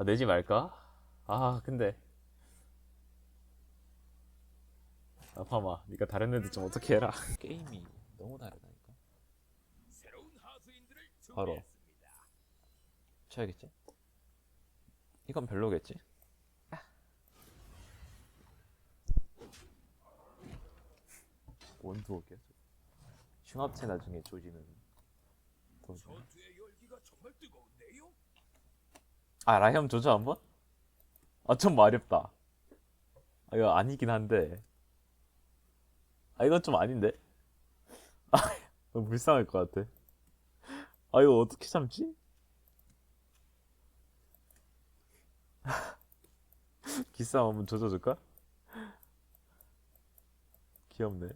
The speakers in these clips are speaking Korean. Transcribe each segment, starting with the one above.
아, 내지 말까? 아, 근데. 아 파마, 니가 다른 애들 좀 어떻게 해라. 게임이 너무 다르다니까. 바로. 쳐야겠지? 이건 별로겠지? 원두옥이야. 흉합체 나중에 조지는. 돈. 전투의 열기가 정말 뜨거운데요. 아 라이엄 조져 한번? 아좀 마렵다. 아 이거 아니긴 한데. 아 이건 좀 아닌데. 아 불쌍할 것 같아. 아 이거 어떻게 참지? 기싸움 한번 조져줄까? 귀엽네.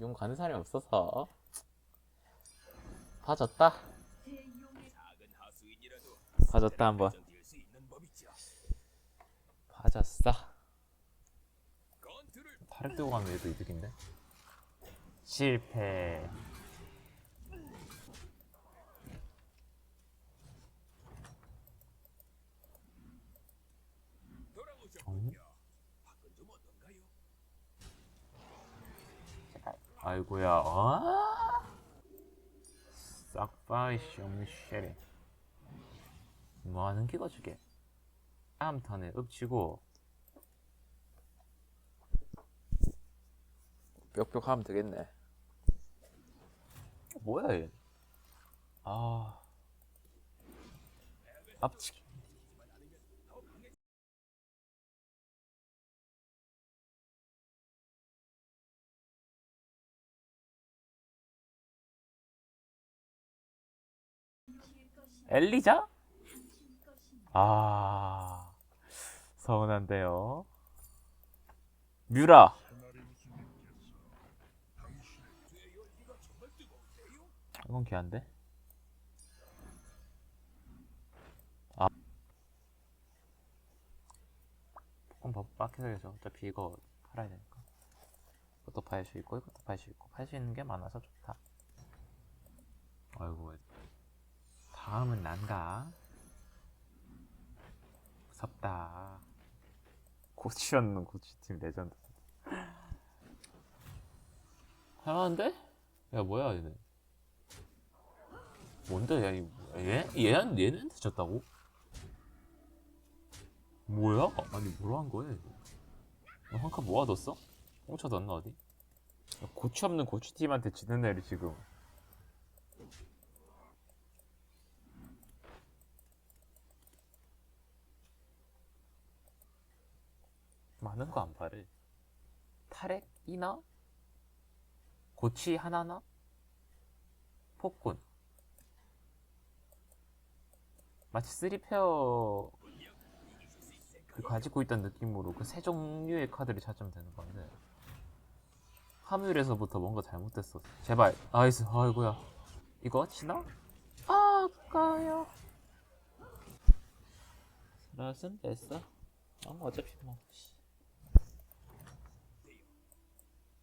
용 가는 사람이 없어서 하수인이라도 봐줬다 한번. 건투를 팔을 뜨고 가는 애도 이득인데? 실패. 돌아오셨군요. 밖은 좀 어떤가요? 아이고야, 어? 싹바이 쇼미쉐리. 뭐 하는 기가 주게? 다음 턴에 읍치고, 뾱뾱 하면 되겠네. 뭐야, 얘? 아. 앞치 엘리자? 아, 서운한데요. 뮤라. 이건 걔한데? 아. 조금 더 빡해서 어차피 이거 팔아야 되니까. 이것도 팔 수 있고, 이것도 팔 수 있고, 팔 수 있는 게 많아서 좋다. 아이고, 다음은 난가? 무섭다. 고치 없는 고치팀 레전드. 할만한데? 야, 뭐야, 얘네. 뭔데, 야, 이 얘? 얘는, 얘는 다쳤다고? 뭐야? 아니, 뭐라 한 거야, 이거? 한칸 모아뒀어? 훔쳐뒀나, 어디? 야, 고치 없는 고치팀한테 지는 애를 지금. 많은 거안 바래. 탈핵이나 고치 하나나 폭군. 마치 쓰리페어 그 가지고 있던 느낌으로 그 세 종류의 카드를 찾으면 되는 건데 화물에서부터 뭔가 잘못됐어. 제발, 나이스, 아이고야. 이거 지나? 아까요. 슬슬 됐어. 아, 뭐 어차피 뭐.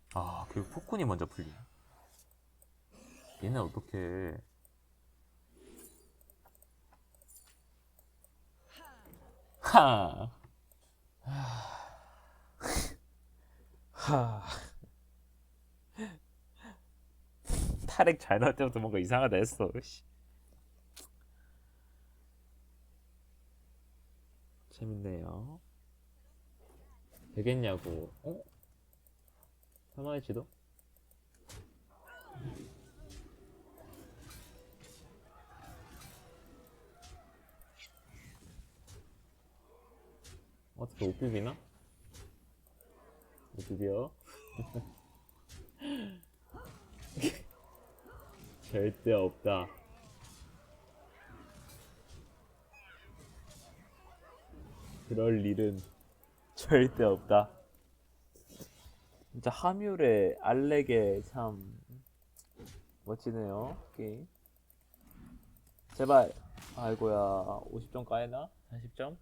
씨. 아, 그 폭군이 먼저 풀리네. 얘네 어떻게 하. 하. 탈핵 잘 나올 때부터 뭔가 이상하다 했어. 씨. 재밌네요. 되겠냐고. 어? 할만할지도? 어떻게 못 비비나? 못 비벼? 절대 없다. 그럴 일은 절대 없다. 진짜 하뮬의 알렉의 참 멋지네요 게임. 제발. 아이고야 50점 까이나? 40점?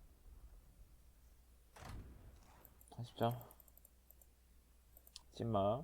40점. 찐마.